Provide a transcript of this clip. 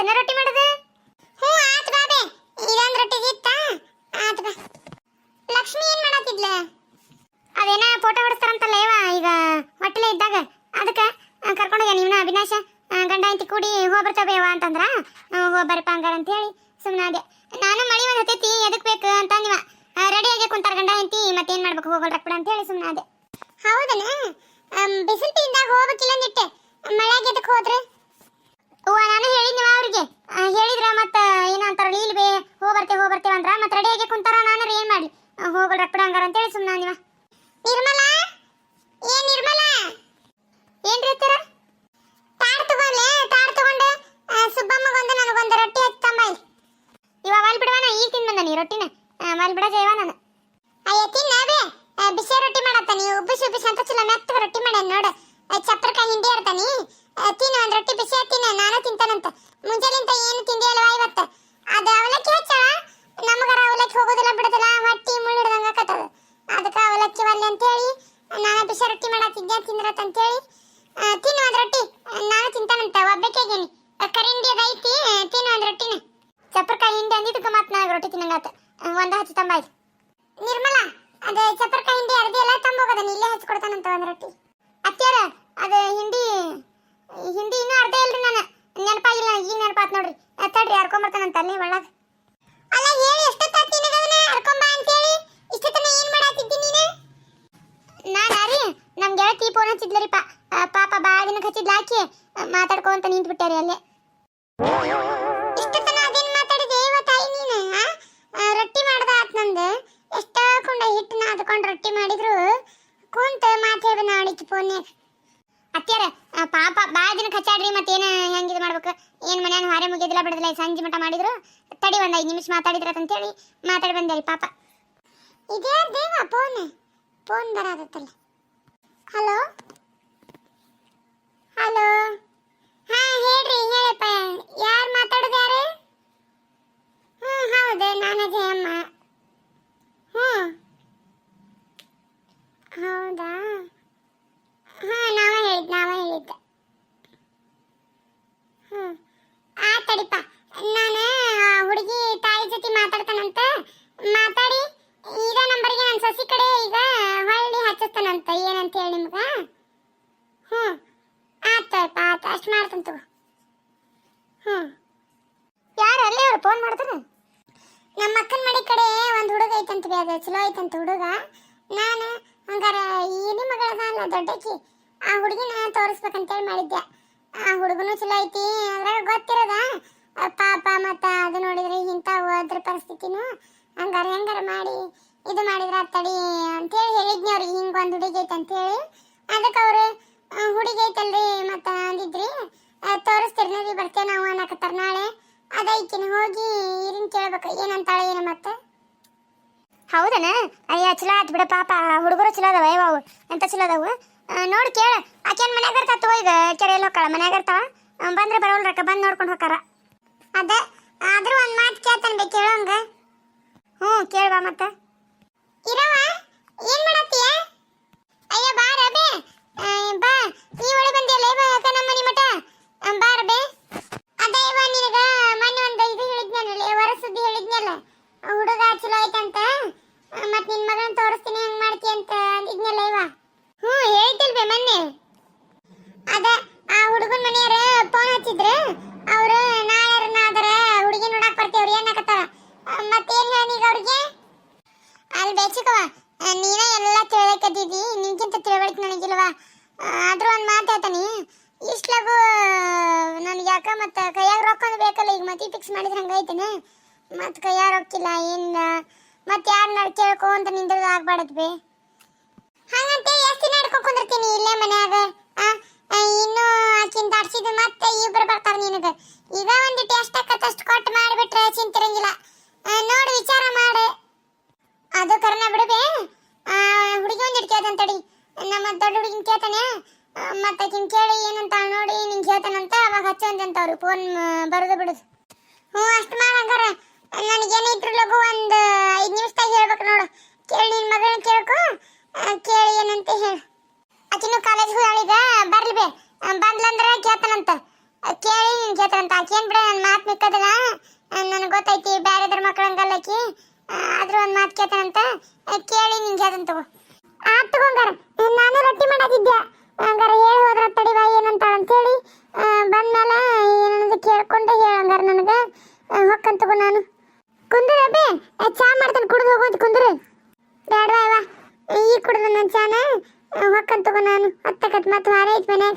ಆತನ ರೊಟ್ಟಿ ಮಾಡೋದು? ಹ್ಞೂ, ಆತ್ ಬಾಬೆ ಇದೊಂದು ರೊಟ್ಟಿ ಇತ್ತ. ಆತ್ ಬಾ. ಲಕ್ಷ್ಮಿ ಏನ್ ಮಾಡತ್ತಿದ್ಲ ಅದೇನ ಫೋಟೋ ಹೊಡಿಸ್ತಾರಂತಲ್ಲ ಇವ, ಈಗ ಹೊಟ್ಟಲೆ ಇದ್ದಾಗ. ಅದಕ್ಕೆ ಕರ್ಕೊಂಡೋಗ ನೀವ್ನ ಅವಿನಾಶ. ಗಂಡ ಹೆಂಡತಿ ಕೂಡಿ ಹೋಗ್ಬರ್ತವೇವ ಅಂತಂದ್ರ. ಹೋಗ್ಬರಪ್ಪ ಹಂಗಾರ ಅಂತ ಹೇಳಿ ಸುಮ್ಮನೆ ಅದೇ ನಾನು ಮಳಿ ಒಂದು ಹತ್ತೈತಿ ಬೇಕು ಅಂತ ನೀವ ರೆಡಿ ಆಗಿ ಕುಂತಾರ ಗಂಡ ಹೆಂಡತಿ, ಮತ್ತೇನು ಮಾಡ್ಬೇಕು ಹೋಗಲ್ ರಕ್ಬಿಡ ಅಂತ ಹೇಳಿ ಸುಮ್ಮನೆ ಅದೇ ಹೌದನ? ಬಿಸಿಲು ತಿಂದಾಗ ಹೋಗ್ಬೇಕಿಲ್ಲ ನಿಟ್ಟೆ. ಮಳೆಯಾಗ ಎದಕ್ ಹೋದ್ರೆ? ಅವ್ವ ನಾನು ಹೇಳಿದ್ನಿ ಅವ್ರಿಗೆ. ಹೇಳಿದ್ರ ಮತ್ತ ಏನ ಅಂತಾರ ಇಲ್ಲಿ ಬೇ ಹೋಗಿ ಬರ್ತೇವೆ ಹೋಗಿ ಬರ್ತೇವೆ ಅಂದ್ರ ಮತ್ತೆ ರೆಡಿ ಆಗಿ ಕುಂತಾರ ನಾನು ಏನ್ ಮಾಡಿ. ಹೋಗಲ್ ರಕ್ಬಿಡ ಹಂಗಾರ ಅಂತ ಹೇಳಿ ಸುಮ್ಮನೆ ಅಂದಿವ. ನಿರ್ಮಲಾ? ಏ ನಿರ್ಮಲಾ? ಏನ್ ರೀತಿರ ತಾಡ್ ತಗೊಳ್ಳೆ ತಾಡ್ ತಗೊಂಡೆ ಸುಬ್ಬಮ್ಮಗೊಂದು ನನಗೊಂದು ರೊಟ್ಟಿ ಹಚ್ಚಮ್ಮ ಇವಾಗ ಅಲ್ಲಿ ಬಿಡವನ ಈಗ ತಿನ್ ಬಂದ ನೀ ರೊಟ್ಟಿನ? ಮಲ್ ಬಿಡ ಜೈವ ನಾನು. ಅಯ್ಯ ತಿನ್ನ ಬೇ. ಆ, ಬಿಸಿ ರೊಟ್ಟಿ ಮಾಡತ್ತ ನೀ ಉಬ್ಬಿಸಿ ಉಬ್ಬಿಸಿ ಅಂತ ಚಲೋ ಮೆತ್ತಗ ರೊಟ್ಟಿ ಮಾಡ್ಯಾನ ನೋಡು. ಚಪ್ರಕಾಯಿ ಹಿಂಡಿ ಇರ್ತಾನಿ ತಿನ್ನ, ಒಂದ್ ರೊಟ್ಟಿ ಬಿಸಿ ತಿನ್ನ. ನಾನು ತಿಂತಾನಂತ. ಮುಂಜಾನಿಂದ ಏನು ತಿಂಡಿ ಅಲ್ವಾ ಇವತ್ತು? ಅದು ಅವಲಕ್ಕಿ ಹಚ್ಚಳ ನಮಗರ ಅವಲಕ್ಕಿ ಹೋಗೋದಿಲ್ಲ ಬಿಡೋದಿಲ್ಲ. ಹೊಟ್ಟಿ ಮುಳ್ಳಿಡ್ದಂಗ ಆಕತ್ತದ ಅದಕ್ಕೆ ಅವಲಕ್ಕಿ ಒಲ್ಲೆ ಅಂತೇಳಿ, ನಾನು ಬಿಸಿ ರೊಟ್ಟಿ ಮಾಡತ್ತಿದ್ದೆ ತಿಂದ್ರತ್ ಅಂತೇಳಿ. ತಿನ್ನ ಒಂದ್ ರೊಟ್ಟಿ. ನಾನು ತಿಂತಾನಂತ. ಒಬ್ಬಕ್ಕೇಗೇನಿ ಕರಿಂಡಿ ಅದೈತಿ ತಿನ್ನು ಒಂದ್ ರೊಟ್ಟಿನ. ಚಪ್ರಕಾಯಿ ಹಿಂಡಿ ಅಂದಿದ್ದಕ್ಕೆ ಮತ್ತೆ ನನಗೆ ರೊಟ್ಟಿ ತಿನ್ನಂಗಾತ. ಒಂದ ಹಚ್ಚಿ ತಂಬಾಯ್ ನಿರ್ಮಲಾ, ಅದ ಚಪ್ರಕಾಯಿ ಹಿಂಡಿ ಅರ್ಧಿ ಎಲ್ಲ ತಂಬೋಗದ ಇಲ್ಲೇ ಹಚ್ಕೊಡ್ತಾನಂತ ಒಂದ್ ರೊಟ್ಟಿ. ಅತ್ಯಾರ ಅದ ಹಿಂಡಿ ಹಿಂಡಿ ಇನ್ನೂ ಅರ್ಧ ಇಲ್ರಿ ನಾನು. ನೆನಪಾಗಿಲ್ಲ, ಈಗ ನೆನಪಾತ್ ನೋಡ್ರಿ. ತಡ್ರಿ ಹರ್ಕೊಂಬರ್ತಾನಂತ ಅಲ್ಲಿ ಒಳಗ. ಅಲ್ಲ ಹೇಳಿ ಎಷ್ಟೊತ್ತಾತ್ ನಿನಗ ಅದನ್ನ? ಹರ್ಕೊಂಬ ಅಂತೇಳಿ. ಇಷ್ಟೊತ್ತನ ಏನು ಮಾಡಾತಿದ್ದಿ ನೀನು? ನಾನು ರೀ ನಮ್ ಗೆಳತಿ ಫೋನ್ ಹಚ್ಚಿದ್ಲರಿಪ್ಪ. ಪಾಪ ಬಾಳ ದಿನಕ್ಕೆ ಹಚ್ಚಿದ್ಲ ಹಾಕಿ ಮಾತಾಡ್ಕೊಂತ ನಿಂತ್ ಬಿಟ್ಟಾರಿ ಅಲ್ಲೇ. ಇಷ್ಟೊತ್ತನ ಅದೇನ್ ಮಾತಾಡಿದೆ? ಇವ ತಾಯಿ ನೀನು ರೊಟ್ಟಿ ಮಾಡ್ದ ಆತ್ ನಂದು. ಎಷ್ಟ ಕೊಂಡ ಹಿಟ್ಟು ರೊಟ್ಟಿ ಮಾಡಿದ್ರು. ಕುಂತ ಮಾತು ಹೇಳ ಫೋನ್ ಅತ್ಯಾರ ಪಾಪ ಬಾಳ ದಿನಕ್ಕೆ ಹಚ್ಚಾಡ್ರಿ ಮತ್ತೇನು ಹೆಂಗೆ ಇದು ಮಾಡ್ಬೇಕು? ಏನು ಮನ್ಯಾನ ಹಾರೆ ಮುಗಿಯೋದಿಲ್ಲ ಬಿಡದಿಲ್ಲ ಸಂಜೆ ಮಟ ಮಾಡಿದ್ರು. ತಡಿ ಒಂದ್ ಐದು ನಿಮಿಷ ಮಾತಾಡಿದ್ರ ಅಂತೇಳಿ ಮಾತಾಡಿ ಬಂದೆ ರೀ ಪಾಪ. ಇದೇ ದೇವ ಫೋನ್ ಫೋನ್ ಬರಾದತ್ತಲ್ಲ ಹಲೋ ಹಲೋ ಹಾ ಹೇಳ್ರಿ ಹೇಳಪ್ಪ ಯಾರು ಮಾತಾಡೋದು ಯಾರು ಹ್ಞೂ ಹೌದು ನಾನು ಜಯಮ್ಮ ಹ್ಞೂ ಹೌದಾ ಹಾಂ ನಾವ ಹೇಳಿದ್ ನಾವ ಹೇಳಿದ್ದೆ ಹ್ಞೂ ಆ ತಡಿಪ ನಾನು ಹುಡುಗಿ ತಾಯಿ ಜೊತೆ ಮಾತಾಡ್ತಾನಂತ ಮಾತಾಡಿ ಈಗ ನಂಬರ್ಗೆ ನನ್ನ ಸೊಸಿ ಕಡೆ ಈಗ ಹೊಳ್ಳಿ ಹಚ್ಚಿಸ್ತಾನಂತ ಏನಂತ ಹೇಳಿ ನಿಮ್ಗೆ ಹ್ಞೂ ಆಯ್ತಾಯ್ತು ಆಯ್ತು ಅಷ್ಟು ಮಾಡ್ತಾನೆ ತಗೋ ಹ್ಞೂ ಯಾರು ಅಲ್ಲೇ ಅವ್ರು ಫೋನ್ ಮಾಡ್ತಾರೆ ನಮ್ಮ ಅಕ್ಕನ ಮನೆ ಕಡೆ ಒಂದು ಹುಡುಗ ಐತಂತ ಬಿ, ಅದು ಚಲೋ ಐತಂತ ಹುಡುಗ. ನಾನು, ಹಂಗಾರ ಈ ಮಗಳದಲ್ಲ ದೊಡ್ಡಕ್ಕಿ, ಆ ಹುಡುಗಿನ ತೋರಿಸ್ಬೇಕಂತೇಳಿ ಮಾಡಿದ್ದೆ. ಆ ಹುಡುಗನು ಚಲೋ ಐತಿ, ಅದ್ರಾಗ ಗೊತ್ತಿರೋದ ಪಾಪ ಮತ್ತ ಅದು ನೋಡಿದ್ರೆ ಇಂಥ ಹೋದ್ರ ಪರಿಸ್ಥಿತಿನೂ, ಹಂಗಾರ ಹೆಂಗಾರ ಮಾಡಿ, ಇದು ಮಾಡಿದ್ರ ತಡಿ ಅಂತೇಳಿ ಹೇಳಿದ್ನಿ ಅವ್ರಿಗೆ, ಹಿಂಗ ಒಂದು ಹುಡುಗಿ ಐತೆ ಅಂತೇಳಿ ಅದಕ್ಕೆ ಅವರು ಹುಡುಗಿ ಐತಲ್ರಿ ಮತ್ತ ಅಂದಿದ್ರಿ ತೋರಿಸ್ತಿರ್ನಿ ಬರ್ತೇವೆ ನಾವು ಅನ್ನಕತ್ತಾರ ನಾಳೆ ಹೋಗಿ ಇರಿನ್ ಕೇಳ್ಬೇಕು. ಏನಂತಾಳೆ ಏನು ಮತ್ತೆ? ಹೌದನ? ಅಯ್ಯ ಚಲೋ ಆತ್ ಬಿಡ ಪಾಪ. ಹುಡುಗರು ಚಲೋ ಅದಾವ ಯಾವ ಎಂತ ಚಲೋ ಅದಾವು? ನೋಡಿ ಕೇಳ. ಆಕೇನ್ ಮನ್ಯಾಗ ಇರ್ತಾವ ಈಗ? ಕೆರೆಯಲ್ಲಿ ಹೋಗ್ತಾಳ? ಮನ್ಯಾಗ ಇರ್ತಾವ ಬಂದ್ರೆ ಬರೋಲ್ರಕ್ಕ ಬಂದು ನೋಡ್ಕೊಂಡು ಹೋಕಾರ ಅದ ಆದ್ರೂ ಒಂದ್ ಮಾತು ಕೇಳ್ತಾನೆ ಬೇಕು ಕೇಳೋಂಗ ಹ್ಞೂ ಕೇಳ್ಬಾ ಮತ್ತ ಇರವ ಏನ್ ಮಾಡತ್ತೀಯ ಅಯ್ಯ ಬಾ ರಬೆ ಆ, ಬಾ ನೀ ಒಳಗೆ ಬಂದಿಯಲ್ಲ ಇವ ಯಾಕ ನಮ್ಮ ಮನೆ ಮಠ ಆ, ಬಾ ರಬೆ ಅದ ಇವ ನಿನಗ ಮೊನ್ನೆ ಒಂದು ಇದು ಹೇಳಿದ್ನಲ್ಲ ವರ ಸುದ್ದಿ ಹೇಳಿದ್ನಲ್ಲ ಆ ಹುಡುಗ ಚಲೋ ಐತಂತ ಆ, ಮತ್ ನಿನ್ ಮಗನ್ ತೋರಿಸ್ತೀನಿ ಹೆಂಗ್ ಮಾಡ್ತಿ ಅಂತ ಅಂದಿದ್ನಲ್ಲ ಇವ ಹ್ಞೂ ಹೇಳಿದ್ದಿಲ್ಬೆ ಮೊನ್ನೆ ಅದ ಆ ಹುಡುಗನ ಮನೆಯವ್ರ ಫೋನ್ ಹಚ್ಚಿದ್ರು. ಅವ್ರು ನಾಳೆ ನಾದರ ಹುಡುಗಿ ನೋಡಕ್ ಬರ್ತೇವ್ರಿ ಅನ್ನಕತ್ತಾರ ಮತ್ತೇನ್ ಹೇಳ ಈಗ ಅವ್ರಿಗೆ? ಅಲ್ಲಿ ಬೇಚಿಕವ ನೀನ ಎಲ್ಲ ತಿಳ್ಕತ್ತಿದ್ದಿ ನಿನ್ಕಿಂತ ತಿಳುವಳಿಕೆ ನನಗಿಲ್ವಾ? ಆದ್ರೂ ಒಂದು ಮಾತು ಹೇಳ್ತಾನೆ. ಇಷ್ಟು ಲಘು, ನನಗೆ ಯಾಕ ಮತ್ತೆ ಕೈಯಾಗ ರೊಕ್ಕ ಬೇಕಲ್ಲ, ಈಗ ಮತಿ ಫಿಕ್ಸ್ ಮಾಡಿದ್ರೆ ಹಂಗೈತೇನೆ ಮತ್ತೆ ಕೈಯಾಗ ರೊಕ್ಕಿಲ್ಲ ಏನಿಲ್ಲ. ಮತ್ತೆ ಕೇಳ್ಕೊ ಅಂತ ನಿಂದ್ರದು ಆಗ್ಬಾರ್ದು ಬೇ. ಹಂಗಂತ ಎಷ್ಟು ದಿನ ಹಿಡ್ಕೊ ಕುಂದಿರ್ತೀನಿ ಇಲ್ಲೇ ಮನ್ಯಾಗ? ಇನ್ನು ದಾಡ್ಸಿದ್ದು ಮತ್ತೆ ಇಬ್ರು ಬರ್ತಾರ ನಿನಗ. ಈಗ ಒಂದಿಟ್ಟು ಎಷ್ಟಕ್ಕತ್ತಷ್ಟು ಕೊಟ್ಟು ಮಾಡಿಬಿಟ್ರೆ ಚಿಂತಿರಂಗಿಲ್ಲ. ನೋಡು, ವಿಚಾರ ಮಾಡು. ಅದು ಕರ್ನ ಬಿಡುವೆ ಹುಡುಗಿ ಒಂದಿಟ್ಟು ಕೇಳ್ತಾನೆ ತಡಿ. ನಮ್ಮ ದೊಡ್ಡ ಹುಡುಗಿನ ಕೇಳ್ತಾನೆ. ಮತ್ತೆ ಆಕಿನ್ ಕೇಳಿ ಏನಂತ ನೋಡಿ ನಿಂಗೆ ಕೇಳ್ತಾನಂತ ಅವಾಗ ಹಚ್ಚಂತ ಅವ್ರು. ಫೋನ್ ಬರೋದು ಬಿಡುದು. ಹ್ಞೂ, ಅಷ್ಟು ಮಾಡಂಗಾರ ನನಗೇನಿದ್ರು ಲಘು ಒಂದು ಐದು ನಿಮಿಷದಾಗ ಹೇಳ್ಬೇಕು ನೋಡು ಕೇಳಿ ನಿನ್ನ ಮಗಳನ್ನ ಕೇಳ್ಕೊ ಆ, ಕೇಳಿ ಏನಂತ ಹೇಳು ಆಕಿನು ಕಾಲೇಜ್ ಹೋದಾಳೀಗ ಬರ್ಲಿ ಬೇ ಬಂದ್ಲಂದ್ರೆ ಕೇಳ್ತಾನಂತ ಆ, ಕೇಳ್ತಾರಂತ ಆಕೇನ್ ಬಿಡ ನನ್ನ ಮಾತು ಮಿಕ್ಕದಲ್ಲ. ನನಗೆ ಗೊತ್ತೈತಿ ಬೇರೆದ್ರ ಮಕ್ಕಳಂಗಲ್ಲ ಆಕಿ. ಆದ್ರೂ ಒಂದು ಮಾತು ಕೇಳ್ತಾನಂತ ಕೇಳಿ ನಿಂಗೆ ಅದನ್ ತಗೋ. ಆತ್ ತಗೊಂಗಾರ ನಾನು ರೊಟ್ಟಿ ಮಾಡಾಕಿದ್ದೆ ಹಂಗಾರ ಹೇಳಿ ಹೋದ್ರ ತಡಿವಾ ಏನಂತ ಅಂತೇಳಿ ಬಂದ್ಮೇಲೆ ಏನನ್ನೋದು ಕೇಳ್ಕೊಂಡು ಹೇಳಂಗಾರ ನನಗೆ. ಹೊಕ್ಕಂತ ತಗೋ ನಾನು. ಕುಂದ್ರ ಅಬ್ಬೆ ಚಾ ಮಾಡ್ತಾನೆ, ಕುಡಿದು ಹೋಗೋದು ಕುಂದ್ರ. ಬೇಡವಾ ಈ ಕುಡ್ದು ನನ್ನ ಚಾನ. ಹೊಕ್ಕಂತ ನಾನು. ಹತ್ತಕತ್ ಮತ್ತೆ ಹಾರ ಐತಿ ಮನ್ಯಾಗ.